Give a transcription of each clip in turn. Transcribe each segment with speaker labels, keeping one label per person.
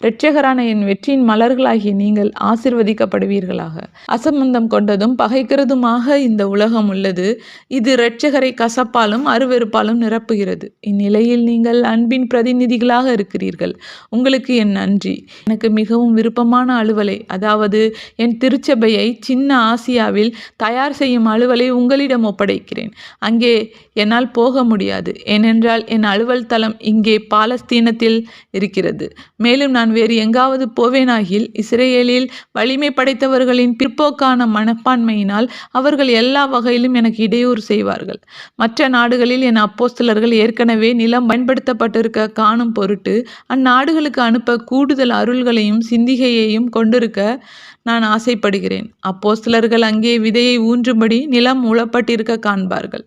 Speaker 1: இரட்சகரான என் வெற்றியின் மலர்களாகிய நீங்கள் ஆசிர்வதிக்கப்படுவீர்களாக. அசம்பந்தம் கொண்டதும் பகைக்கிறதுமாக இந்த உலகம் உள்ளது. இது இரட்சகரை கசப்பாலும் அருவெறுப்பாலும் நிரப்புகிறது. இந்நிலையில் நீங்கள் அன்பின் பிரதிநிதிகளாக இருக்கிறீர்கள். உங்களுக்கு என் நன்றி. எனக்கு மிகவும் விருப்பமான அலுவலை அதாவது என் திருச்சபையை சின்ன ஆசியாவில் தயார் செய்யும் அலுவலை உங்களிடம் ஒப்படைக்கிறேன். அங்கே என்னால் போக முடியாது. ஏனென்றால் என் அலுவல் தளம் இங்கே பாலஸ்தீனத்தில் இருக்கிறது. மேலும் நான் வேறு எங்காவது போவேனாகில் இஸ்ரேலில் வலிமை படைத்தவர்களின் பிற்போக்கான மனப்பான்மையினால் அவர்கள் எல்லா வகையிலும் எனக்கு இடையூறு செய்வார்கள். மற்ற நாடுகளில் என் அப்போஸ்தலர்கள் ஏற்கனவே நிலம் பயன்படுத்தப்பட்டிருக்க காணும் பொருட்டு அந்நாடுகளுக்கு அனுப்ப கூடுதல் அருள்களையும் சிந்திகையையும் கொண்டிருக்க நான் ஆசைப்படுகிறேன். அப்போஸ்தலர்கள் அங்கே விதையை ஊன்றும்படி நிலம் உழப்பட்டிருக்க காண்பார்கள்.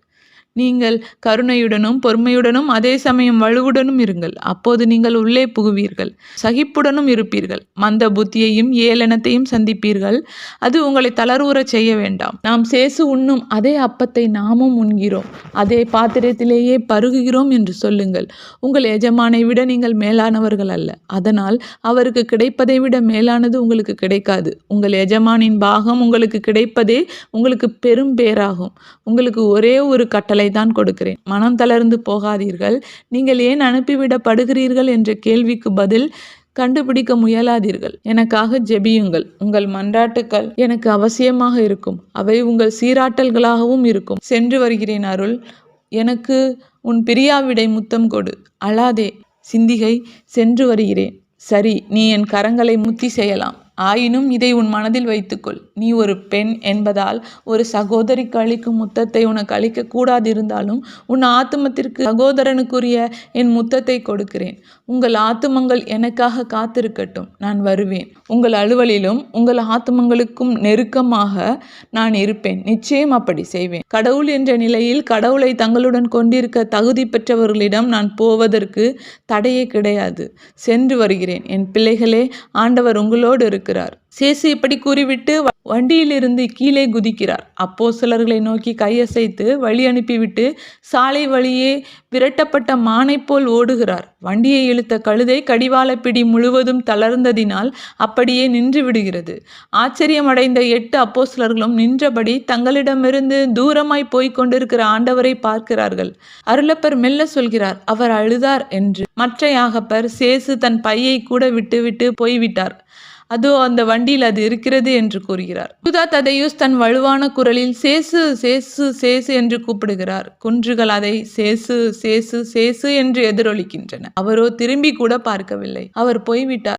Speaker 1: நீங்கள் கருணையுடனும் பொறுமையுடனும் அதே சமயம் வலுவுடனும் இருங்கள். அப்போது நீங்கள் உள்ளே புகுவீர்கள். சகிப்புடனும் இருப்பீர்கள். மந்த புத்தியையும் ஏளனத்தையும் சந்திப்பீர்கள். அது உங்களை தளர்வுறச் செய்ய வேண்டாம். நாம் சேசு உண்ணும் அதே அப்பத்தை நாமும் உண்கிறோம். அதே பாத்திரத்திலேயே பருகுகிறோம் என்று சொல்லுங்கள். உங்கள் எஜமானை விட நீங்கள் மேலானவர்கள் அல்ல. அதனால் அவருக்கு கிடைப்பதை விட மேலானது உங்களுக்கு கிடைக்காது. உங்கள் எஜமானின் பாகம் உங்களுக்கு கிடைப்பதே உங்களுக்கு பெரும் பேராகும். உங்களுக்கு ஒரே ஒரு கட்டளை தான் கொடுக்கிறேன். மனம் தளர்ந்து போகாதீர்கள். நீங்கள் ஏன் அனுப்பிவிடப்படுகிறீர்கள் என்ற கேள்விக்கு பதில் கண்டுபிடிக்க முயலாதீர்கள். எனக்காக ஜெபியுங்கள். உங்கள் மன்றாட்டுக்கள் எனக்கு அவசியமாக இருக்கும். அவை உங்கள் சீராட்டல்களாகவும் இருக்கும். சென்று வருகிறேன் அருள். எனக்கு உன் பிரியாவிடை முத்தம் கொடு. அழாதே. சிந்திகை சென்று வருகிறேன். சரி நீ என் கரங்களை முத்தி செய்யலாம். ஆயினும் இதை உன் மனதில் வைத்துக்கொள். நீ ஒரு பெண் என்பதால் ஒரு சகோதரிக்கு அளிக்கும் முத்தத்தை உனக்கு அளிக்க கூடாதிருந்தாலும் உன் ஆத்துமத்திற்கு சகோதரனுக்குரிய என் முத்தத்தை கொடுக்கிறேன். உங்கள் ஆத்துமங்கள் எனக்காக காத்திருக்கட்டும். நான் வருவேன். உங்கள் அலுவலிலும் உங்கள் ஆத்துமங்களுக்கும் நெருக்கமாக நான் இருப்பேன். நிச்சயம் அப்படி செய்வேன். கடவுள் என்ற நிலையில் கடவுளை தங்களுடன் கொண்டிருக்க தகுதி பெற்றவர்களிடம் நான் போவதற்கு தடையே கிடையாது. சென்று வருகிறேன். என் பிள்ளைகளே ஆண்டவர் உங்களோடு இருக்கிறார் சேசு இப்படி கூறிவிட்டு வண்டியிலிருந்து கீழே குதிக்கிறார். அப்போ சிலர்களை நோக்கி கையசைத்து வழி அனுப்பிவிட்டு சாலை வழியே விரட்டப்பட்ட மானை போல் ஓடுகிறார். வண்டியை இழுத்த கழுதை கடிவாளப்பிடி முழுவதும் தளர்ந்ததினால் அப்படியே நின்று விடுகிறது. ஆச்சரியமடைந்த எட்டு அப்போ சிலர்களும் நின்றபடி தங்களிடமிருந்து தூரமாய் போய்க் கொண்டிருக்கிற ஆண்டவரை பார்க்கிறார்கள். அருளப்பர் மெல்ல சொல்கிறார் அவர் அழுதார் என்று. மற்ற யாகப்பர் சேசு தன் பையை கூட விட்டுவிட்டு போய்விட்டார். அதோ அந்த வண்டியில் அது இருக்கிறது என்று கூறுகிறார். யூதா ததையூஸ் தன் வலுவான குரலில் சேசு சேசு சேசு என்று கூப்பிடுகிறார். குன்றுகள் அதை சேசு சேசு சேசு என்று எதிரொலிக்கின்றன. அவரோ திரும்பி கூட பார்க்கவில்லை. அவர் போய்விட்டார்.